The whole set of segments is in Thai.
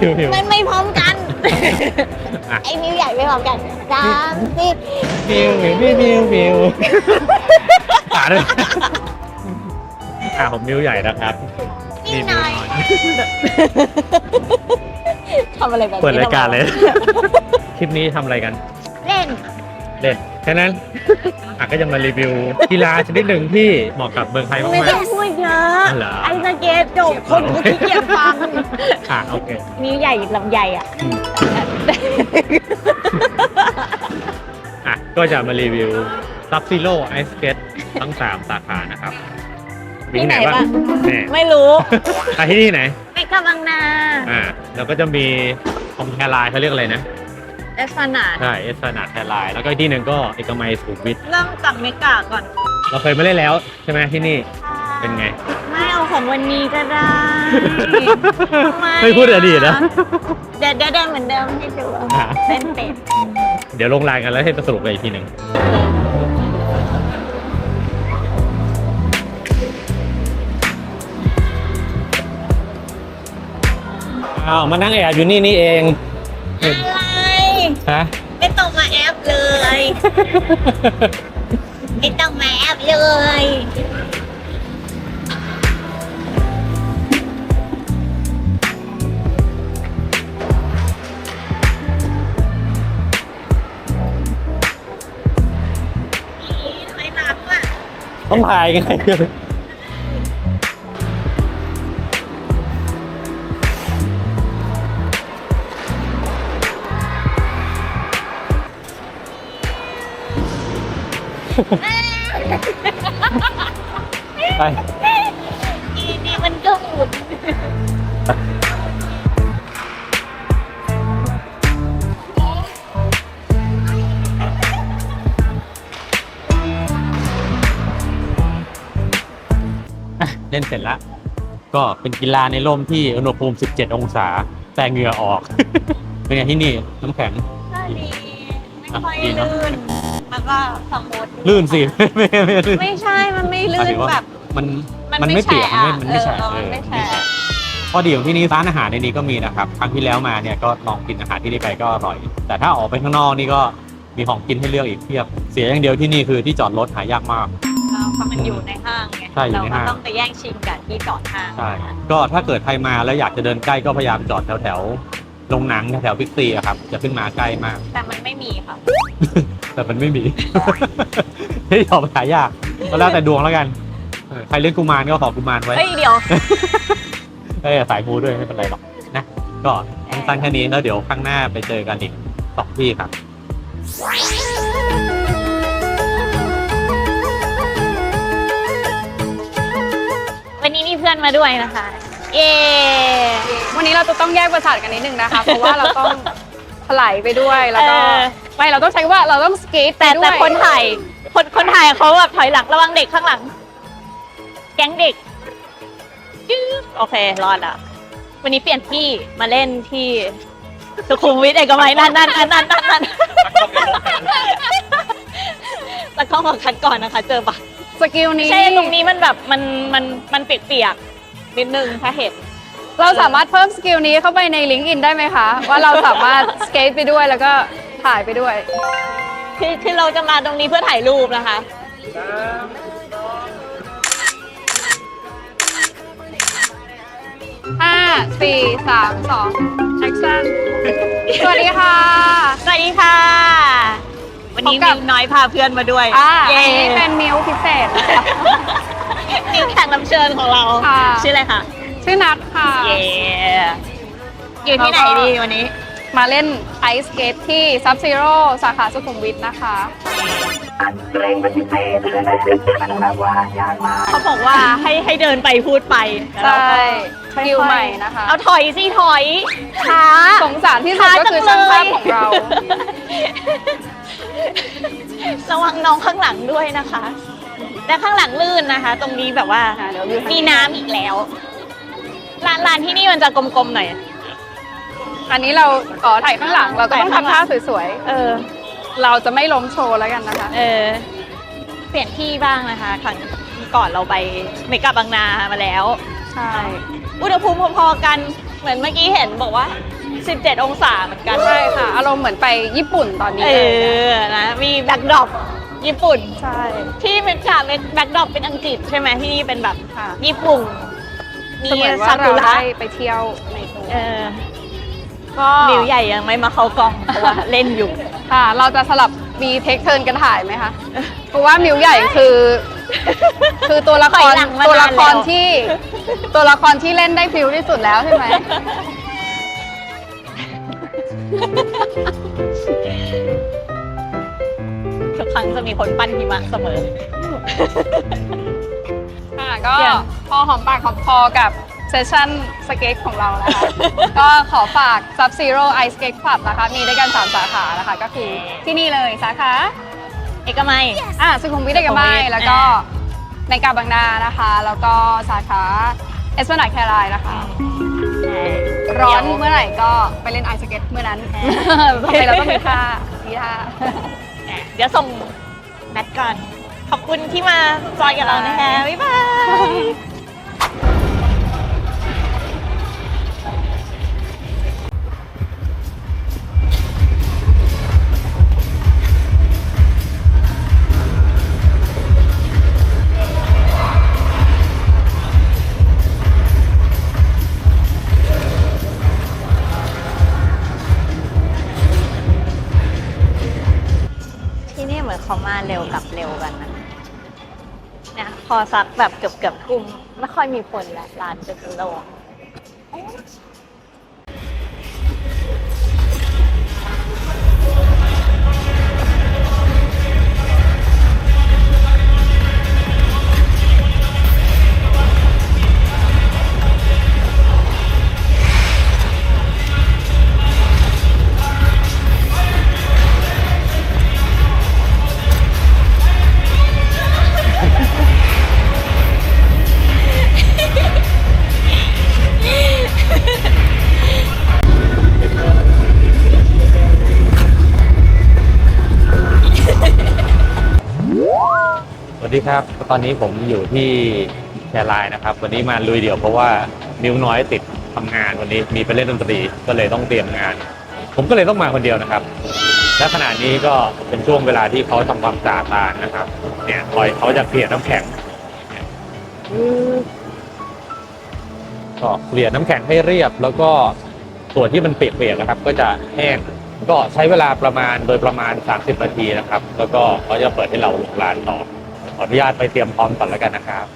มิวมิวมิวมิวมิวมันไม่พร้อมกัน อะ ไอ้มิวใหญ่ไม่พร้อมกันสามสี่มิวมิวมิวมิวมิวอ่าด้วยอ่าผมมิวใหญ่นะครับนี่มิหวน่อยน้อย ทำอะไรแบบนี้เปิดรายการเลยทำไมคลิปนี้ทำอะไรกัน เล่น เล่นแค่นั้นอะก็จะมารีวิวกีฬาชนิดหนึ่งที่เหมาะกับเมืองไทยไม่มาต้อกงพูดเยอะอ๋อเหรอไอ้สเก็ตจบคนก็ขี้เกียจฟังๆอะโอเคมิวใหญ่ลำใหญ่อะอืมอะก็จะมารีวิวซับซิโ o ไอสเกตทั้ง3สาขานะครับมีที่ไหนบ้างแน่ไม่รู้อะที่นี่ไหน ไม่กำลังนา อ่าแล้วก็จะมีของแคร์ไลน์เขาเรียกอะไรนะ เอสฟานาดใช่เอสนาแคร์ไลน์แล้วก็อีกที่หนึ่งก็เอกมัยสุขุมวิทเริ่มจากเมกาก่อนเราเคยมาเล่นแล้วใช่ไหมที่นี่เป็นไง ไม่เอาของวันนี้ก็ได้ไม่พูดอดีตนะ เดี๋ยวเดี๋ยวเดินเหมือนเดิมให้ดูอะ เป็นเป็ดเดี๋ยวลงไลน์กันแล้วให้สรุปไปอีกทีหนึ่งอ้าวมานั่งแอบอยู่นี่นี่เอง อะไรฮะไม่ ต้องมาแอปเลย ไม่ต้องมาแอปเลยทำไมหนักอะต้องถ่ายไง ไป อีนี่มันก็หมุนอะเล่นเสร็จแล้ว ก็เป็นกีฬาในร่มที่อุณหภูมิ 17 องศา แต่เหงื่อออก เป็นไงที่นี่น้ำแข็ง ก็ดีไม่ค่อยดีเน อะลื่นแล้วก็สมูทลื่นสิไม่ไม่ไม่ลื่นไม่ใช่มันไม่หลื่มายนถึงว่าแบบ มันมันมันไม่ไม่เปียกแฉะมันไม่มันไม่แฉะเออเออมันไม่แฉะไม่แฉะ ข้อดีของที่นี่ร้านอาหารในนี้ก็มีนะครับครั้งที่แล้วมาเนี่ยก็ลองกินอาหารที่นี่ไปก็อร่อย แต่ถ้าออกไปข้างนอกนี่ก็มีของกินให้เลือกอีกเพียบ เสียอย่างเดียวที่นี่คือที่จอดรถหายากมากเพราะมันอยู่ในห้างไงใช่อยู่ในห้างเราก็ต้องไปแย่งชิงกับที่จอดห้าง ใช่ ก็ถ้าเกิดใครมาแล้วอยากจะเดินใกล้ก็พยายามจอดแถวแถวๆโรงหนังแถวบิ๊กซีอะครับจะขึ้นมาใกล้มาก แต่มันไม่มีค่ะ แต่มันไม่มีที่ยอมหายากก็แล้วแต่ดวงแล้วกันเออใครเล่นกุมารก็ขอกุมารไว้ เฮ้ยเดี๋ยว เอ้ยสายมูด้วยไม่เป็นไรหรอกนะก็สั้นๆแค่นี้แล้วเดี๋ยวข้างหน้าไปเจอกันอีกสองที่ครับวันนี้มีเพื่อนมาด้วยนะคะ เย้ วันนี้เราจะต้องแยกประสาทกันนิดนึงนะคะ เพราะว่าเราต้อง ถลายไปด้วยแล้วก็เออ ไม่เราต้องใช้ว่าเราต้องสเกตไปแต่ด้วยแต่คนถ่ายคนคนถ่ายเขาแบบถอยหลังระวังเด็กข้างหลัง แก๊งเด็กจื๊บโอเค รอดละวันนี้เปลี่ยนที่มาเล่นที่สุขุมวิทเอกมัยนั่นนั่นนั่นนั่นนั่นนั่นแล้วก็มาคัดก่อนนะคะ เจอปะสกิลนี้ใช่ตรงนี้มันแบบมันมันมันเปียกๆนิดนึงถ้าเห็น เราสามารถเพิ่มสกิลนี้เข้าไปในลิงก์อินได้ไหมคะ ว่าเราสามารถสเกตไปด้วยแล้วก็ถ่ายไปด้วย คือคือเราจะมาตรงนี้เพื่อถ่ายรูปนะคะ ห้าสี่สามสองแอคชั่นสวัสดีค่ะ สวัสดีค่ะ วันนี้พบกัมิบ วน้อยพาเพื่อนมาด้วยอ่าเย้อันนี้เป็นมิวพิเศษนะคะมิวแขกรับเชิญของเรา ค่ะ ชื่ออะไรคะ ชื่อนัทค่ะ เย้อยู่ที่ไหนดีวันนี้ มาเล่นไอสเกตที่ซับซีโร่สาขาสุขุมวิทนะคะ เขาบอกว่าให้ให้เดินไปพูดไปแล้วใช่เราก็คิวใหม่นะคะ เอาถอยสิถอยช้าสงสารที่สุดก็คือช่างภาพของเรา ระวังน้องข้างหลังด้วยนะคะแต่ข้างหลังลื่นนะคะ ตรงนี้แบบว่าอ่าเดี๋ยววิวมีน้ำอีกแล้ว ร้านร้านที่นี่มันจะกลมๆหน่อย อันนี้เราอ๋อถ่ายข้างหลังเราก็ต้องถ่ายข้างหลัทำท่างสวยเออ ๆ เราจะไม่ล้มโชว์แล้วกันนะคะ เออ เปลี่ยนที่บ้างนะคะครั้งก่อนเราไปเมกะบางนามาแล้ว ใช่ อุณหภูมิพอๆกัน เหมือนเมื่อกี้เห็นบอกว่า 17 องศาเหมือนกันใช่ค่ะ อารมณ์เหมือนไปญี่ปุ่นตอนนี้เอเลยอ นะ มีแบ็กดรอปญี่ปุ่น ใช่ ที่เป็นฉากแบ็กดรอปเป็นอังกฤษใช่ไหมที่นี่เป็นแบบค่ะ ญี่ปุ่น มีเสมือนซาว่ากุเราระได้ไปเที่ยวในตัวเออก็มิวใหญ่ยังไม่มาเข้ากล้องเพราะว่าเล่นอยู่ค่ะ เราจะสลับมีเทคเทิร์นกันถ่ายไหมคะ เพราะว่ามิวใหญ่คือ คือตัวละคถอรยหลังมานานตัวละครแล้วที่ ตัวละครที่เล่นได้ฟิลที่สุดแล้วใช่ไหมทุกครั้งจะมีคนปั้นหิมะเสมอค่ะก็อย่าง พอหอมปากหอมคอกับเซสชั่นสเก็ตของเรานะคะ ก็ขอฝาก Sub Zero Ice Skate Club นะคะ มีด้วยกัน 3 สาขานะคะ ก็คือที่นี่เลยสาขาเอกมัย อ่าสุขุมวิทเอกมัยสุขุมวิทแล้วก็อ่ในกาบางนานะคะ แล้วก็สาขาเอสพนาแครายนะคะ ร้อนเมื่อไหร่ก็ไปเล่นไอสเก็ตเมื่อนั้นทำไมเราต้องมีท่ามีท่าเดี๋ยวส่งแมทก่อน ขอบคุณที่มาจอยกับเรานะคะ บ๊ายบาย อสักแบบเกือบเกือบกลุ่มไม่ค่อยมีคนแล้วร้านจะโล่ง ตอนนี้ผมอยู่ที่แครายนะครับ วันนี้มาลุยเดี่ยวเพราะว่านิ้วน้อยติดทำงานวันนี้มีไปเล่นดนตรีก็เลยต้องเตรียมงาน ผมก็เลยต้องมาคนเดียวนะครับ และขณะนี้ก็เป็นช่วงเวลาที่เขาทำความสะอาดลานนะครับ เนี่ยคอยเขาจะเกลี่ยน้ำแข็งเนี่ยก็เกลี่ยน้ำแข็งให้เรียบ แล้วก็ส่วนที่มันเปียกๆนะครับ ก็จะแห้งก็ใช้เวลาประมาณโดยประมาณ 30 นาทีนะครับ แล้วก็เขาจะเปิดให้เราลงลานต่อ ออนุญาตไปเตรียมพร้อมก่อนแล้วกันนะครับ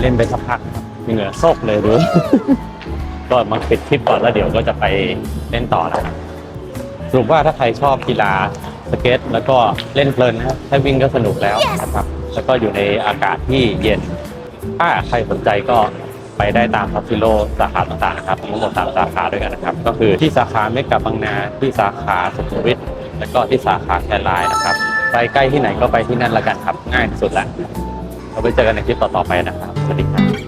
เล่นไปสักพักเหงื่อโซกเลยดูก็มาปิดคลิปก่อนแล้วเดี๋ยวก็จะไปเล่นต่อนะครับสรุปว่าถ้าใครชอบกีฬาสเก็ต แล้วก็เล่นเพลินนะแค่วิ่งก็สนุกแล้วนะครับ แล้วก็อยู่ในอากาศที่เย็น ถ้าใครสนใจก็ไปได้ตามทัฟฟิโลสาขาต่างๆนะครับมีทั้งหมดสามสาขาด้วยกันนะครับ ก็คือที่สาขาเมกะบางนา ที่สาขาสุขุมวิทแล้วก็ที่สาขาแครายนะครับ ไปใกล้ที่ไหนก็ไปที่นั่นละกันครับ ง่ายที่สุดแล้วเราไปเจอกันในคลิปต่อๆไปนะครับ สวัสดีครับ